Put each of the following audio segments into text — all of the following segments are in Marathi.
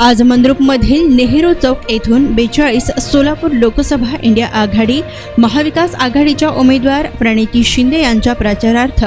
आज मंद्रुपमधील नेहरू चौक येथून बेचाळीस सोलापूर लोकसभा इंडिया आघाडी महाविकास आघाडीच्या उमेदवार प्रणिती शिंदे यांच्या प्रचारार्थ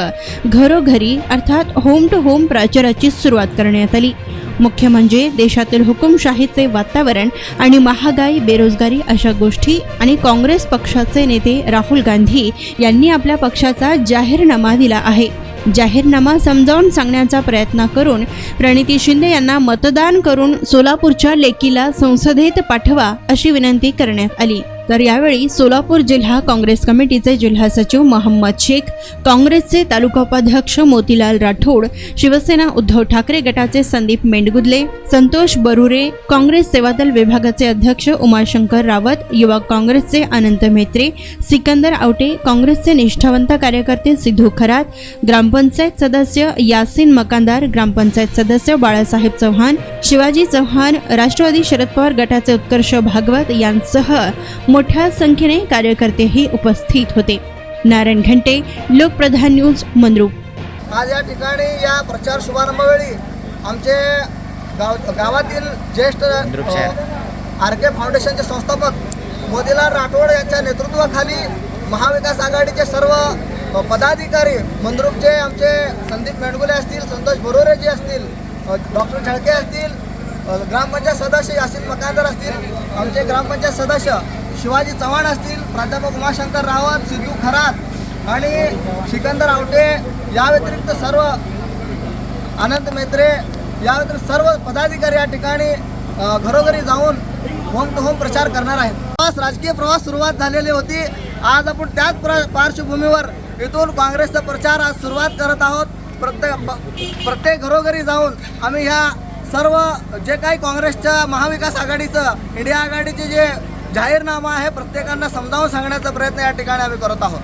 घरोघरी अर्थात होम टू होम प्रचाराची सुरुवात करण्यात आली. मुख्य म्हणजे देशातील हुकुमशाहीचे वातावरण आणि महागाई बेरोजगारी अशा गोष्टी आणि काँग्रेस पक्षाचे नेते राहुल गांधी यांनी आपल्या पक्षाचा जाहीरनामा दिला आहे. जाहीरनामा समजावून सांगण्याचा प्रयत्न करून प्रणिती शिंदे यांना मतदान करून सोलापूरच्या लेकीला संसदेत पाठवा अशी विनंती करण्यात आली. तर यावेळी सोलापूर जिल्हा काँग्रेस कमिटीचे जिल्हा सचिव मोहम्मद शेख काँग्रेसचे तालुका उपाध्यक्ष मोतीलाल राठोड शिवसेना उद्धव ठाकरे गटाचे संदीप मेंडगुदले संतोष बरुरे काँग्रेस सेवादल विभागाचे अध्यक्ष उमाशंकर रावत युवा काँग्रेसचे अनंत मेत्रे सिकंदर आवटे काँग्रेसचे निष्ठावंत कार्यकर्ते सिद्धू खरात ग्रामपंचायत सदस्य यासिन मकानदार ग्रामपंचायत सदस्य बाळासाहेब चव्हाण शिवाजी चव्हाण राष्ट्रवादी शरद पवार गटाचे उत्कर्ष भागवत यांसह मोठ्या संख्येने कार्यकर्तेही उपस्थित होते. नारायण घंटे लोकप्रधान न्यूज मंद्रुप आज या ठिकाणी या प्रचार शुभारंभवेळी आमचे गाव गावातील ज्येष्ठ आर के फाउंडेशनचे संस्थापक मोतीलाल राठोड यांच्या नेतृत्वाखाली महाविकास आघाडीचे सर्व पदाधिकारी मंद्रुपचे आमचे संदीप मेंडगुले असतील संतोष बरोरेजी असतील डॉक्टर छळके असतील ग्रामपंचायत सदस्य यासिन मकांदर असतील आमचे ग्रामपंचायत सदस्य शिवाजी चव्हाण असतील प्राध्यापक उमाशंकर रावत सिद्धू खरात आणि सिकंदर आवटे या व्यतिरिक्त सर्व आनंद मेत्रे या व्यतिरिक्त सर्व पदाधिकारी या ठिकाणी घरोघरी जाऊन होम टू होम प्रचार करणार आहेत. प्रवास राजकीय प्रवास सुरुवात झालेली होती. आज आपण त्याच प्र पार्श्वभूमीवर इथून काँग्रेसचा प्रचार आज सुरुवात करत आहोत. प्रत्येक प्रत्येक घरोघरी जाऊन आम्ही ह्या सर्व जे काही काँग्रेसच्या महाविकास आघाडीचं इंडिया आघाडीचे जे जाहीरनामा आहे. प्रत्येकांना समजावून सांगण्याचा प्रयत्न या ठिकाणी आम्ही करत आहोत.